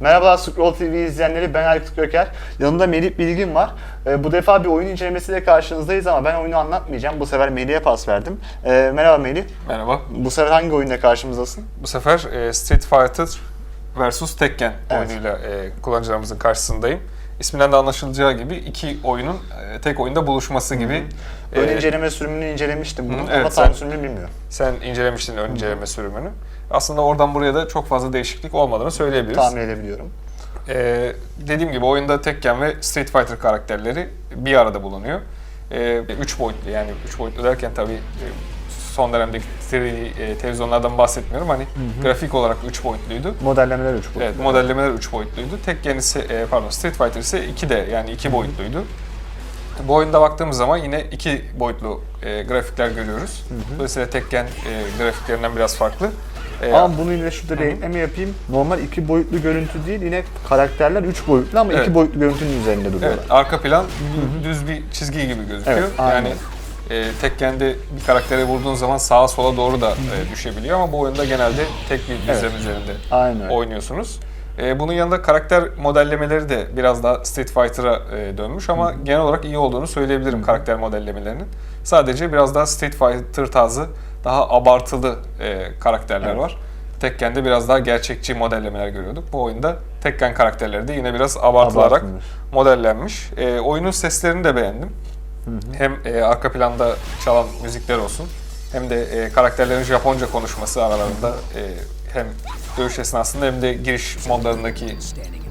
Merhabalar Scroll TV izleyenleri ben Aykut Göker. Yanımda Melih Bilgin var. Ee, bu defa bir oyun incelemesiyle karşınızdayız ama ben oyunu anlatmayacağım. Bu sefer Melih'e pas verdim. Ee, merhaba Melih. Merhaba. Bu sefer hangi oyunla karşımızdasın? Bu sefer e, Street Fighter vs Tekken Evet. oyunuyla e, kullanıcılarımızın karşısındayım. İsminden de anlaşılacağı gibi iki oyunun e, tek oyunda buluşması gibi. Ön E, inceleme sürümünü incelemiştim bunun Hı, ama evet, tam sürümünü bilmiyorum. Sen incelemiştin ön inceleme sürümünü. Aslında oradan buraya da çok fazla değişiklik olmadığını söyleyebiliriz. Tahmin edebiliyorum. E, dediğim gibi oyunda Tekken ve Street Fighter karakterleri bir arada bulunuyor. E, üç boyutlu yani üç boyutlu derken tabii e, son dönemdeki 3D e, televizyonlardan bahsetmiyorum. Hani grafik olarak üç boyutluydu. Modellemeler 3 boyutlu. Evet, modellemeler 3 boyutluydu. Tekken ise, e, pardon Street Fighter ise 2 de yani 2 boyutluydu. Bu oyunda baktığımız zaman yine 2 boyutlu e, grafikler görüyoruz. Dolayısıyla Tekken e, grafiklerinden biraz farklı. E, Ama bunu yine şurada bir ekleme yapayım. Normal iki boyutlu görüntü değil yine karakterler 3 boyutlu ama 2 Evet. boyutlu görüntünün üzerinde duruyorlar. Evet, arka plan düz bir çizgi gibi gözüküyor. Evet, aynen. yani e, Tekken'de bir karaktere vurduğun zaman sağa sola doğru da e, düşebiliyor ama bu oyunda genelde tek bir düzlem üzerinde Aynen oynuyorsunuz. E, bunun yanında karakter modellemeleri de biraz daha Street Fighter'a e, dönmüş ama genel olarak iyi olduğunu söyleyebilirim karakter modellemelerinin. Sadece biraz daha Street Fighter tarzı daha abartılı e, karakterler Evet. var. Tekken'de biraz daha gerçekçi modellemeler görüyorduk. Bu oyunda Tekken karakterleri de yine biraz abartılarak Abartılmış. modellenmiş. E, oyunun seslerini de beğendim. Hem e, arka planda çalan müzikler olsun hem de e, karakterlerin Japonca konuşması aralarında e, hem dövüş esnasında hem de giriş modlarındaki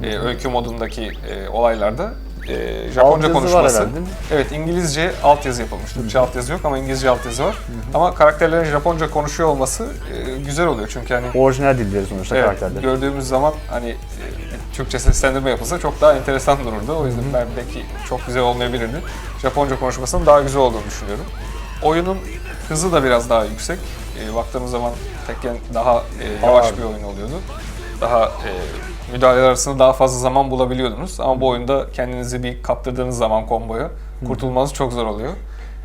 e, öykü modundaki e, olaylarda e, Japonca Altyazı var konuşması. herhalde? Evet İngilizce altyazı yapılmış. Türkçe altyazı yok ama İngilizce altyazı var. Ama karakterlerin Japonca konuşuyor olması e, güzel oluyor çünkü hani Orijinal dilleri sonuçta Evet, karakterler. gördüğümüz zaman hani e, Türkçe seslendirme yapılsa çok daha enteresan dururdu. O yüzden ben belki çok güzel olmayabilirdi. Japonca konuşmasının daha güzel olduğunu düşünüyorum. Oyunun hızı da biraz daha yüksek. E, baktığımız zaman Tekken daha e, yavaş bir oyun oluyordu. Daha e, müdahaleler arasında daha fazla zaman bulabiliyordunuz. Ama bu oyunda kendinizi bir kaptırdığınız zaman komboya kurtulmanız çok zor oluyor.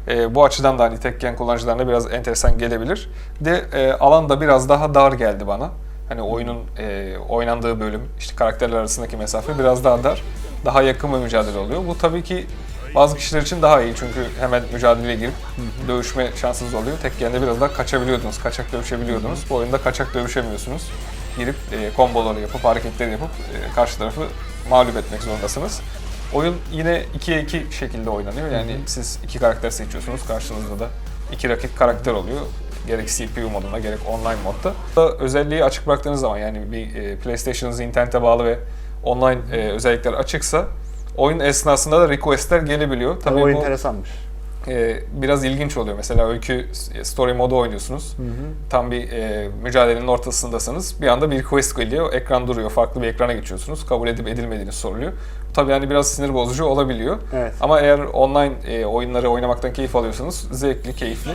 E, bu açıdan da hani Tekken kullanıcılarına biraz enteresan gelebilir. Bir De e, alan da biraz daha dar geldi bana. Hani oyunun e, oynandığı bölüm, işte karakterler arasındaki mesafe biraz daha dar. Daha yakın bir mücadele oluyor. Bu tabii ki bazı kişiler için daha iyi çünkü hemen mücadeleye girip dövüşme şansınız oluyor. Tekken'de biraz daha kaçabiliyordunuz, kaçak dövüşebiliyordunuz. Bu oyunda kaçak dövüşemiyorsunuz. Girip e, komboları yapıp, hareketleri yapıp e, karşı tarafı mağlup etmek zorundasınız. Oyun yine 2'ye 2 şekilde oynanıyor. Yani siz iki karakter seçiyorsunuz. Karşınızda da iki rakip karakter oluyor. Gerek CPU modunda gerek online modda. Da özelliği açık bıraktığınız zaman yani bir e, PlayStation'ınız internete bağlı ve online e, özellikler açıksa oyun esnasında da requestler gelebiliyor. Tabii o bu enteresanmış. e, biraz ilginç oluyor. Mesela öykü story modu oynuyorsunuz. Tam bir e, mücadelenin ortasındasınız. Bir anda bir quest geliyor. Ekran duruyor. Farklı bir ekrana geçiyorsunuz. Kabul edip edilmediğiniz soruluyor. Bu tabii yani biraz sinir bozucu olabiliyor. Evet. Ama eğer online e, oyunları oynamaktan keyif alıyorsanız zevkli, keyifli.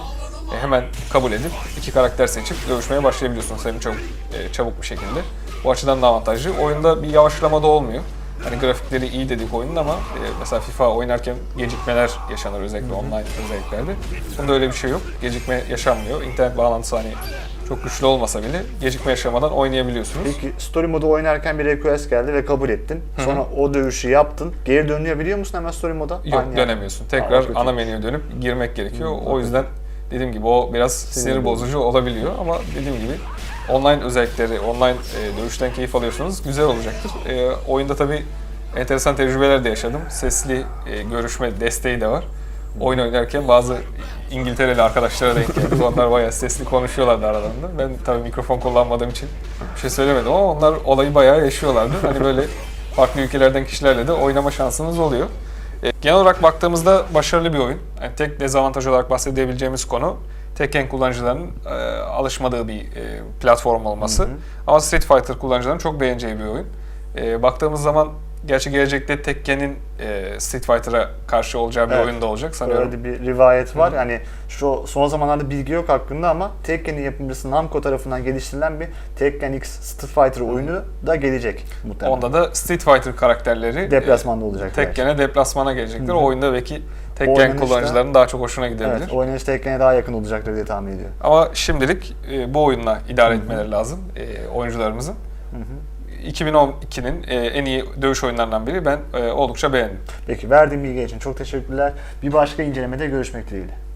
E, hemen kabul edip iki karakter seçip dövüşmeye başlayabiliyorsunuz hem çabuk, e, çabuk bir şekilde. Bu açıdan da avantajlı. Oyunda bir yavaşlama da olmuyor. Hani grafikleri iyi dedik oyunun ama e, mesela FIFA oynarken gecikmeler yaşanır özellikle online özelliklerde. Bunda öyle bir şey yok. Gecikme yaşanmıyor. İnternet bağlantısı hani çok güçlü olmasa bile gecikme yaşamadan oynayabiliyorsunuz. Peki story modu oynarken bir request geldi ve kabul ettin. Sonra o dövüşü yaptın. Geri dönebiliyor musun hemen story moda? Yok Aynı dönemiyorsun. Aa, Tekrar kötü. ana menüye dönüp girmek gerekiyor. o yüzden dediğim gibi o biraz sinir bozucu olabiliyor ama dediğim gibi online özellikleri, online e, dövüşten keyif alıyorsanız güzel olacaktır. E, oyunda tabii enteresan tecrübeler de yaşadım. Sesli e, görüşme desteği de var. Oyun oynarken bazı İngiltereli arkadaşlara denk geldik. Onlar bayağı sesli konuşuyorlardı aralarında. Ben tabii mikrofon kullanmadığım için bir şey söylemedim ama onlar olayı bayağı yaşıyorlardı. Hani böyle farklı ülkelerden kişilerle de oynama şansınız oluyor. E, Genel olarak baktığımızda başarılı bir oyun. Yani tek dezavantaj olarak bahsedebileceğimiz konu Tekken kullanıcılarının e, alışmadığı bir e, platform olması. Ama Street Fighter kullanıcılarının çok beğeneceği bir oyun. E, baktığımız zaman gerçi gelecekte Tekken'in e, Street Fighter'a karşı olacağı bir Evet. oyun da olacak sanıyorum. Öyle bir rivayet var. Yani şu son zamanlarda bilgi yok hakkında ama Tekken'in yapımcısı Namco tarafından geliştirilen bir Tekken X Street Fighter oyunu da gelecek muhtemelen. Onda da Street Fighter karakterleri Deplasmanda olacak e, Tekken'e deplasmana gelecekler. O oyunda belki Tekken Oynanışta- kullanıcılarının daha çok hoşuna gidebilir. Evet, oynanış Tekken'e daha yakın olacaktır diye tahmin ediyorum. Ama şimdilik e, bu oyunla idare etmeleri lazım e, oyuncularımızın. 2012'nin e, en iyi dövüş oyunlarından biri. Ben e, oldukça beğendim. Peki verdiğim bilgi için çok teşekkürler. Bir başka incelemede görüşmek dileğiyle.